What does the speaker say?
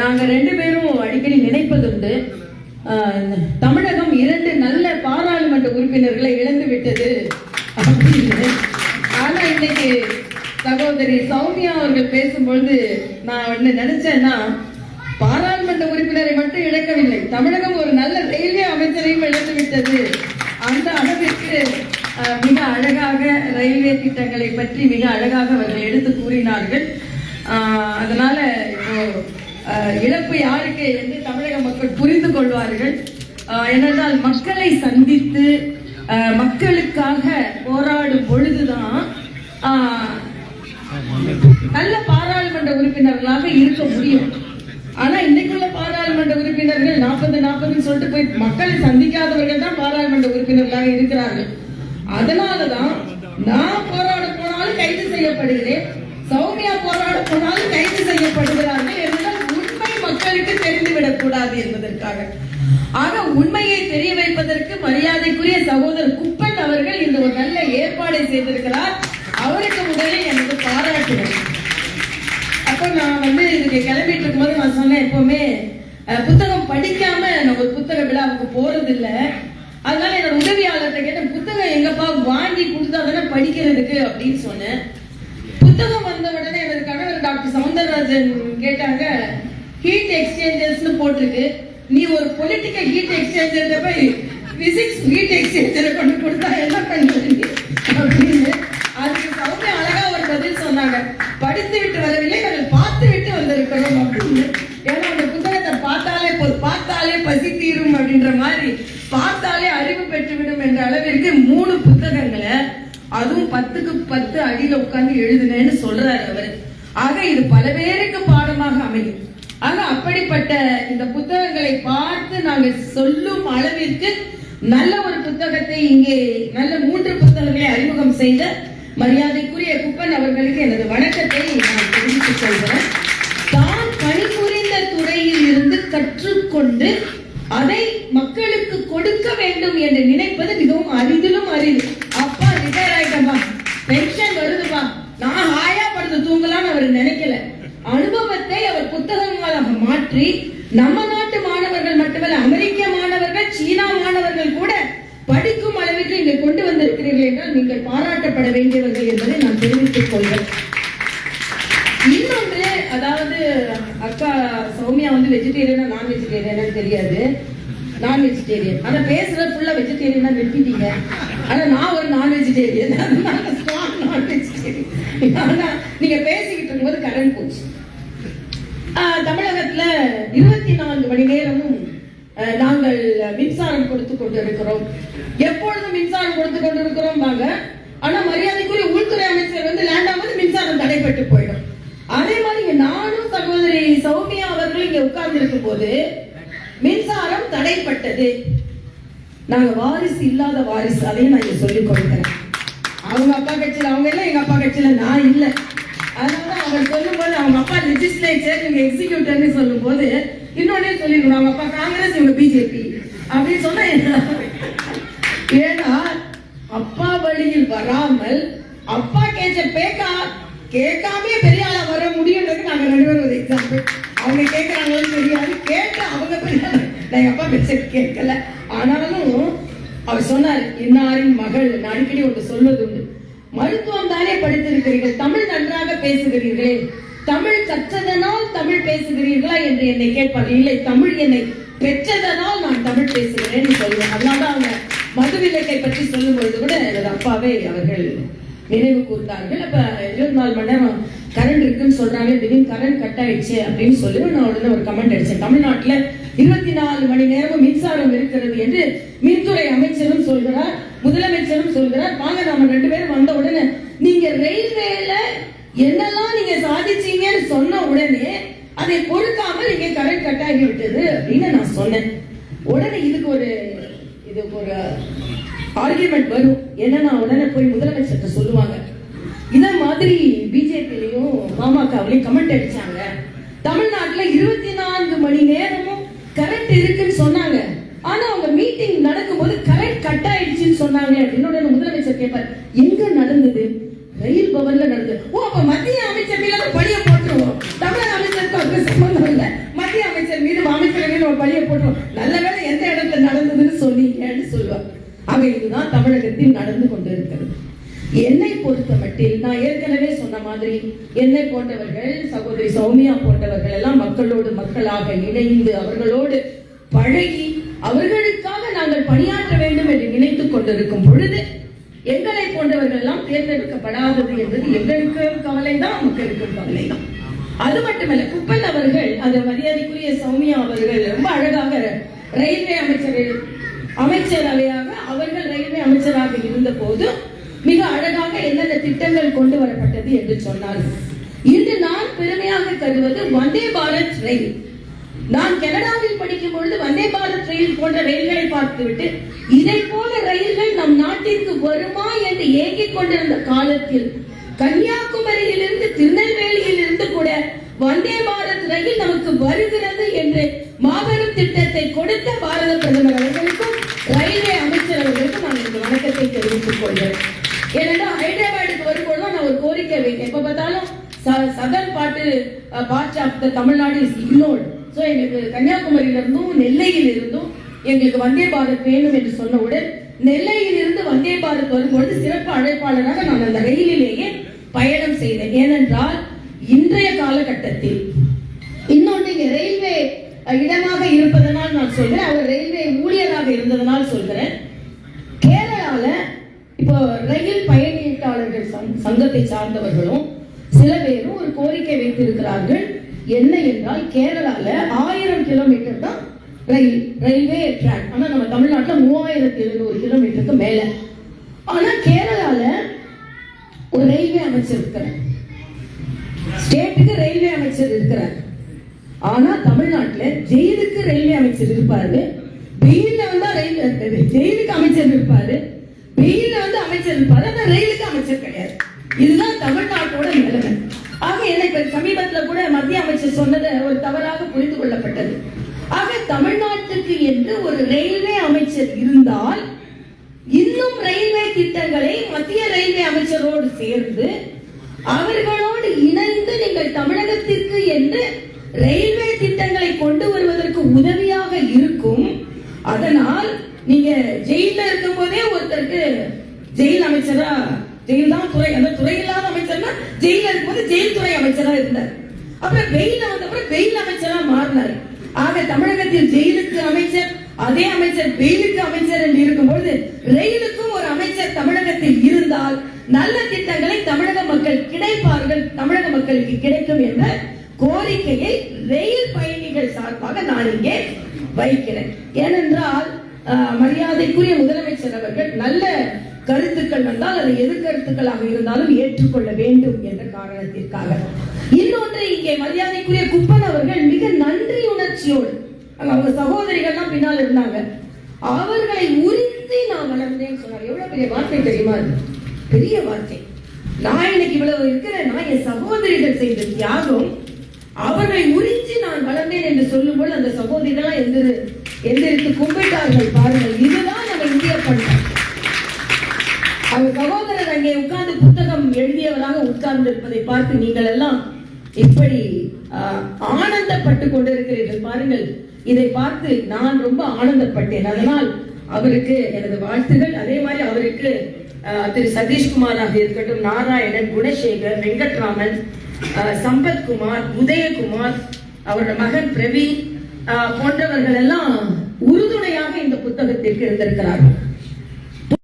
நாங்கள் நாங்க ரெண்டு பேரும் அடிக்கடி நினைப்பதுண்டு உண்டு. தமிழகம் இரண்டு நல்ல பாராளுமன்ற உறுப்பினர்களை இழந்து விட்டது அப்படின்னு. ஆனா இன்னைக்கு சகோதரி சௌமியா அவர்கள் பேசும்பொழுது நான் ஒண்ணு நினைச்சேன்னா பாராளுமன்ற உறுப்பினரை மட்டும் இழக்கவில்லை. தமிழகம் ஒரு நல்ல ரயில்வே அமைச்சரையும் இழந்து விட்டது. அந்த அளவிற்கு மிக அழகாக ரயில்வே திட்டங்களை பற்றி மிக அழகாக அவர்கள் எடுத்து கூறினார்கள். அதனால இப்போ இழப்பு யாருக்கு என்று தமிழக மக்கள் புரிந்து கொள்வார்கள். ஏனென்றால் மக்களை சந்தித்து மக்களுக்காக போராடும் பொழுதுதான் நல்ல பாராளுமன்ற உறுப்பினர்களாக இருக்க முடியும். ஆனா இன்னைக்குள்ள பாராளுமன்ற உறுப்பினர்கள் நாற்பது நாற்பதுன்னு சொல்லிட்டு போய் மக்களை சந்திக்காதவர்கள் தான் பாராளுமன்ற உறுப்பினர்களாக இருக்கிறார்கள். அதனாலதான் நான் போராட போனாலும் கைது செய்யப்படுகிறேன் சௌமியா போராட போனாலும் கைது செய்யப்படுகிறார்கள் என்றால் உண்மை மக்களுக்கு தெரிந்துவிடக் கூடாது என்பதற்காக. ஆக உண்மையை தெரிய வைப்பதற்கு மரியாதைக்குரிய சகோதரர் குப்பன் அவர்கள் இந்த ஒரு நல்ல ஏற்பாடை செய்திருக்கிறார். அவருக்கு முதலில் எனக்கு பாராட்டுகிறேன் அப்போ நான் வந்து இதுக்கு கிளம்பிட்டு இருக்கும்போது நான் சொன்னேன் எப்பவுமே புத்தகம் படிக்காம நான் ஒரு புத்தக விழாவுக்கு போறது இல்லை அதனால என்னோட உதவியாளர்கிட்ட கேட்டேன் புத்தகம் எங்கப்பா வாங்கி கொடுத்தா தானே படிக்கிறதுக்கு? அப்படின்னு சொன்னேன். புத்தகம் வந்த உடனே எனது கணவர் டாக்டர் சவுந்தரராஜன் கேட்டாங்க ஹீட் எக்ஸ்சேஞ்சர்ஸ்னு போட்டிருக்கு. நீ ஒரு பொலிட்டிக்கல் ஹீட் எக்ஸ்சேஞ்சர் போய் பிசிக்ஸ் ஹீட் எக்ஸ்சேஞ்சரை கொண்டு கொடுத்தா என்ன பண்ணுறது அப்படின்னு அதுக்கு சௌமியா அழகா ஒரு பதில் சொன்னாங்க. படித்து விட்டு வரவில்லை நாங்கள் பார்த்து விட்டு வந்திருக்கிறோம் அப்படின்னு. ஏன்னா அந்த புத்தகத்தை பார்த்தாலே பார்த்தாலே பசி தீரும் அப்படின்ற மாதிரி பார்த்தாலே அறிவு பெற்றுவிடும் என்ற அளவிற்கு மூணு புத்தகங்களை அதுவும் பத்துக்கு பத்து அடியில் உட்காந்து எழுதுனேன்னு சொல்றாரு அவர். ஆக இது பல பேருக்கு பாடமாக அமையும். ஆனா அப்படிப்பட்ட இந்த புத்தகங்களை பார்த்து நாங்கள் சொல்லும் அளவிற்கு நல்ல ஒரு புத்தகத்தை இங்கே நல்ல மூன்று புத்தகங்களை அறிமுகம் செய்த மரியாதைக்குரிய குப்பன் அவர்களுக்கு எனது வணக்கத்தை நான் தெரிவித்துக் கொள்கிறேன். தான் பணிபுரிந்த துறையில் இருந்து கற்றுக்கொண்டு அதை மக்களுக்கு கொடுக்க வேண்டும் என்று நினைப்பது மிகவும் அரிதிலும் அரிது. அப்பா ரிட்டையர் ஆயிட்டப்பா பென்ஷன் வருதுப்பா. நான் ஹாயா படுத்து தூங்கலாம்னு அவர் நினைக்கல. அனுபவத்தை அவர் புத்தகங்களாக மாற்றி நம்ம நாட்டு மாணவர்கள் மட்டுமல்ல அமெரிக்க மாணவர்கள் சீனா மாணவர்கள் கூட படிக்கும் அளவிற்கு இங்கே கொண்டு வந்திருக்கிறீர்கள் என்றால் நீங்கள் பாராட்டப்பட வேண்டியவர்கள் என்பதை நான் தெரிவித்துக் கொள்வேன் இன்னொன்று அதாவது அக்கா சௌமியா வந்து வெஜிடேரியனா நான் வெஜிடேரியனா தெரியாது. நான் வெஜிடேரியன் ஆனா பேசுறது ஃபுல்லா வெஜிடேரியனா வெட்டிட்டீங்க. ஆனா நான் ஒரு நான் வெஜிடேரியன் அதனால நான் வெஜிடேரியன் ஆனா நீங்க பேசிக்கிட்டு இருக்கும்போது கரண்ட் போச்சு. தமிழகத்துல இருபத்தி நான்கு மணி நேரமும் நாங்கள் மின்சாரம் கொடுத்து கொண்டிருக்கிறோம். எப்பொழுதும் மின்சாரம் கொடுத்து கொண்டிருக்கிறோம் வாங்க. ஆனா மரியாதைக்குரிய உள்துறை அமைச்சர் வந்து லேண்டாவது மின்சாரம் தடைப்பட்டு போயிடும். அதே மாதிரி நானும் சகோதரி சௌமியா அவர்கள் இங்க உட்கார்ந்து இருக்கும் போது மின்சாரம் தடைப்பட்டது. நாங்க வாரிசு இல்லாத வாரிசு அதையும் நான் இங்க சொல்லிக் கொடுக்கிறேன். அவங்க அப்பா கட்சியில அவங்க இல்ல எங்க அப்பா கட்சியில நான் இல்லை அதனால அவர் சொல்லும்போது அவங்க அப்பா லெஜிஸ்லேச்சர் இவங்க எக்ஸிக்யூட்டிவ்னு சொல்லும்போது இன்னொன்னே சொல்லிருக்கணும் அவங்க அப்பா காங்கிரஸ் இவங்க பிஜேபி அப்படின்னு சொன்னா என்ன? ஏன்னா அப்பா வழியில் வராமல் அப்பா கேச்ச பேக்கா கேட்காம பெரிய ஆளா வர முடியும்ன்றது நாங்க ரெண்டு பேரும் ஒரு எக்ஸாம்பிள் அவங்க கேட்கறாங்கன்னு தெரியாது. கேட்டு அவங்க பெரிய நான் அப்பா பேச்ச கேட்கல. ஆனாலும் அவர் சொன்னார் இன்னாரின் மகள். நான் அடிக்கடி ஒன்று சொல்வது உண்டு மருத்துவம் தானே படித்திருக்கிறீர்கள். தமிழ் நன்றாக பேசுகிறீர்களே. தமிழ் கற்றதனால் தமிழ் பேசுகிறீர்களா என்று என்னை கேட்பார். இல்லை தமிழ் என்னை பெற்றதனால் நான் தமிழ் பேசுகிறேன் சொல்லுவேன் அதனால அவங்க மதுவிலக்கை பற்றி சொல்லும் பொழுது கூட எனது அப்பாவே அவர்கள் நினைவு கூர்ந்தார்கள். அப்ப இருபத்தி நாலு மணி நேரம் கரண்ட் இருக்குன்னு சொல்றாங்க திடீர்னு கரண்ட் கட் ஆயிடுச்சு அப்படின்னு சொல்லி நான் உடனே ஒரு கமெண்ட் அடிச்சேன். தமிழ்நாட்டுல இருபத்தி நாலு மணி நேரமும் மின்சாரம் இருக்கிறது என்று மின்துறை அமைச்சரும் சொல்கிறார் முதலமைச்சரும் சொல்கிறார். வாங்க நாம ரெண்டு பேரும் வந்த உடனே நீங்க ரயில்வேல என்னெல்லாம் நீங்க சாதிச்சீங்கன்னு சொன்ன உடனே அதை பொறுக்காம நீங்க கரண்ட் கட் ஆகி விட்டது அப்படின்னு நான் சொன்னேன். உடனே இதுக்கு ஒரு இதுக்கு ஒரு ஆர்கியூமெண்ட் வரும். என்னன்னா உடனே போய் முதலமைச்சர்கிட்ட சொல்லுவாங்க. இத மாதிரி பிஜேபிலையும் பாமகவிலையும் கமெண்ட் அடிச்சாங்க. தமிழ்நாட்டுல இருபத்தி நான்கு மணி நேரமும் கரண்ட் இருக்குன்னு சொன்னாங்க. ஆனா அவங்க மீட்டிங் நடக்கும்போது கரண்ட் கட் ஆயிடுச்சுன்னு சொன்னாங்க. அப்படின்னு உடனே முதலமைச்சர் கேட்பார் எங்க நடந்தது ரயில் பவன்ல நடந்தது ஓ அப்ப மத்திய அமைச்சர் மேல பழிய போட்டுருவோம் தமிழக அமைச்சருக்கு அதுக்கு சம்பந்தம் இல்லை மத்திய நம்ம பழிய போட்டுருவோம் நல்ல வேளை எந்த இடத்துல நடந்ததுன்னு சொன்னீங்கன்னு சொல்லுவார் ஆக இதுதான் தமிழகத்தில் நடந்து கொண்டிருக்கிறது என்னை பொறுத்த மட்டில் நான் ஏற்கனவே சொன்ன மாதிரி என்னை போன்றவர்கள் சகோதரி சௌமியா போன்றவர்கள் எல்லாம் மக்களோடு மக்களாக இணைந்து அவர்களோடு பழகி அவர்களுக்காக நாங்கள் பணியாற்ற வேண்டும் என்று நினைத்துக் கொண்டிருக்கும் பொழுது எங்களை போன்றவர்கள் எல்லாம் தேர்ந்தெடுக்கப்படாதது என்பது எங்களுக்கு கவலை தான் மக்களுக்கும் கவலை தான் அது மட்டுமல்ல குப்பன் அவர்கள் அது மரியாதைக்குரிய சௌமியா அவர்கள் ரொம்ப அழகாக ரயில்வே அமைச்சர் அமைச்சரவையாக அவர்கள் ரயில்வே அமைச்சராக இருந்த போது மிக அழகாக என்னென்ன திட்டங்கள் கொண்டு வரப்பட்டது என்று சொன்னார்கள் இன்று நான் பெருமையாக கருவது வந்தே பாரத் ரயில். நான் கனடாவில் படிக்கும் பொழுது வந்தே பாரத் ரயில் போன்ற ரயில்களை பார்த்துவிட்டு இதை போல ரயில்கள் நம் நாட்டிற்கு வருமா என்று ஏங்கிக் கொண்டிருந்த காலத்தில் கன்னியாகுமரியிலிருந்து திருநெல்வேலியில் இருந்து கூட வந்தே பாரத் ரயில் நமக்கு வருகிறது என்று மாபெரும் திட்டத்தை கொடுத்த பாரத பிரதமர் அவர்களுக்கும் ரயில்வே அமைச்சர் அவர்களுக்கும் நான் இந்த வணக்கத்தை தெரிவித்துக் கொள்கிறேன். ஏனென்றால் ஹைதராபாத்துக்கு வரும்போது நான் ஒரு கோரிக்கை வைத்தேன். எப்ப பார்த்தாலும் southern part part of the Tamil Nadu is ignored so எங்களுக்கு கன்னியாகுமரியில இருந்தும் நெல்லையில் இருந்தும் எங்களுக்கு வந்தே பாரத் வேணும் என்று சொன்னவுடன் நெல்லையில் இருந்து வந்தே பாரத் வரும்பொழுது சிறப்பு அழைப்பாளராக நான் அந்த ரயிலிலேயே பயணம் செய்தேன். ஏனென்றால் இன்றைய காலகட்டத்தில் இன்னொன்று இங்கே ரயில்வே இடமாக இருப்பதனால் நான் சொல்கிறேன். அவர் ரயில்வே ஊழியராக இருந்ததனால் சொல்கிறேன். கேரளாவில் இப்போ ரயில் பயணீட்டாளர்கள் சங்- சங்கத்தை சார்ந்தவர்களும் சில பேரும் ஒரு கோரிக்கை வைத்திருக்கிறார்கள். என்ன என்றால் கேரளால ஆயிரம் கிலோமீட்டர் தான் ரயில் ரயில்வே ட்ராக் ஆனா நம்ம தமிழ்நாட்டில் மூவாயிரத்தி எழுநூறு கிலோமீட்டருக்கு மேல. ஆனா கேரளால ஒரு ரயில்வே அமைச்சர் இருக்கிறார். ஸ்டேட்டுக்கு ரயில்வே அமைச்சர் இருக்கிறார். ஆனா தமிழ்நாட்டில் ஜெயிலுக்கு ரயில்வே அமைச்சர் இருப்பாரு. வெயில்ல வந்தா ரயில் ஜெயிலுக்கு அமைச்சர் இருப்பாரு. வெயில்ல அமைச்சர் இருப்பாரு ஆனா ரயிலுக்கு அமைச்சர் கிடையாது. இதுதான் தமிழ்நாட்டோட நிலைமை. ஆக என்னை சமீபத்துல கூட மத்திய அமைச்சர் சொன்னது ஒரு தவறாக புரிந்து கொள்ளப்பட்டது. ஆக தமிழ்நாட்டுக்கு என்று ஒரு ரயில்வே அமைச்சர் இருந்தால் இன்னும் ரயில்வே திட்டங்களை மத்திய ரயில்வே அமைச்சரோடு சேர்ந்து அவர்களோடு இணைந்து நீங்கள் தமிழகத்திற்கு என்று ரயில்வே திட்டங்களை கொண்டு வருவதற்கு உதவியாக இருக்கும். அதனால் நீங்க ஜெயில இருக்கும் போதே ஒருத்தருக்கு ஜெயில் அமைச்சரா? ஜெயில் தான் துறை. அந்த துறை இல்லாத அமைச்சர்னா ஜெயில இருக்கும்போது ஜெயில் துறை அமைச்சரா இருந்தார். அப்புறம் வெயில வந்தப்புறம் வெயில் அமைச்சரா மாறினார். ஆக தமிழகத்தில் ஜெயிலுக்கு அமைச்சர் அதே அமைச்சர் வெயிலுக்கு அமைச்சர் என்று இருக்கும்போது ரயிலுக்கும் ஒரு அமைச்சர் தமிழகத்தில் இருந்தால் நல்ல திட்டங்களை தமிழக மக்கள் கிடைப்பார்கள். தமிழக மக்களுக்கு கிடைக்கும் என்ற கோரிக்கையை ரயில் பயணிகள் சார்பாக நான் இங்கே வைக்கிறேன். ஏனென்றால் மரியாதைக்குரிய முதலமைச்சர் அவர்கள் நல்ல கருத்துக்கள் வந்தால் அது எது கருத்துக்களாக இருந்தாலும் ஏற்றுக்கொள்ள வேண்டும் என்ற காரணத்திற்காக. இன்னொன்று இங்கே மரியாதைக்குரிய குப்பன் அவர்கள் மிக நன்றி உணர்ச்சியோடு அவங்க சகோதரிகள்லாம் பின்னால் இருந்தாங்க. அவர்களை உறிந்து நான் வளர்ந்தேன்னு சொன்னார். எவ்வளவு பெரிய வார்த்தை தெரியுமா அது? பெரிய வார்த்தை. நான் இன்னைக்கு இவ்வளவு இருக்கிறேன் நான் என் சகோதரிகள் செய்த தியாகம் அவர்களை உறிஞ்சி நான் வளர்ந்தேன் என்று சொல்லும்போது அந்த சகோதரிகள்லாம் எந்திரு எந்திரித்து கும்பிட்டார்கள் பாருங்கள். இதுதான் நம்ம இந்திய பண்பு அவர் சகோதரர் அங்கே உட்கார்ந்து புத்தகம் எழுதியவராக உட்கார்ந்து இருப்பதை பார்த்து நீங்கள் எல்லாம் இப்படி ஆனந்தப்பட்டு கொண்டிருக்கிறீர்கள். பாருங்கள் இதை பார்த்து நான் ரொம்ப ஆனந்தப்பட்டேன். அதனால் அவருக்கு எனது வாழ்த்துகள். அதே மாதிரி அவருக்கு திரு சதீஷ்குமாராக இருக்கட்டும் நாராயணன் குணசேகர் வெங்கட்ராமன் சம்பத்குமார் உதயகுமார் அவரோட மகன் பிரவீன் போன்றவர்கள் எல்லாம் உறுதுணையாக இந்த புத்தகத்திற்கு இருந்திருக்கிறார்கள்.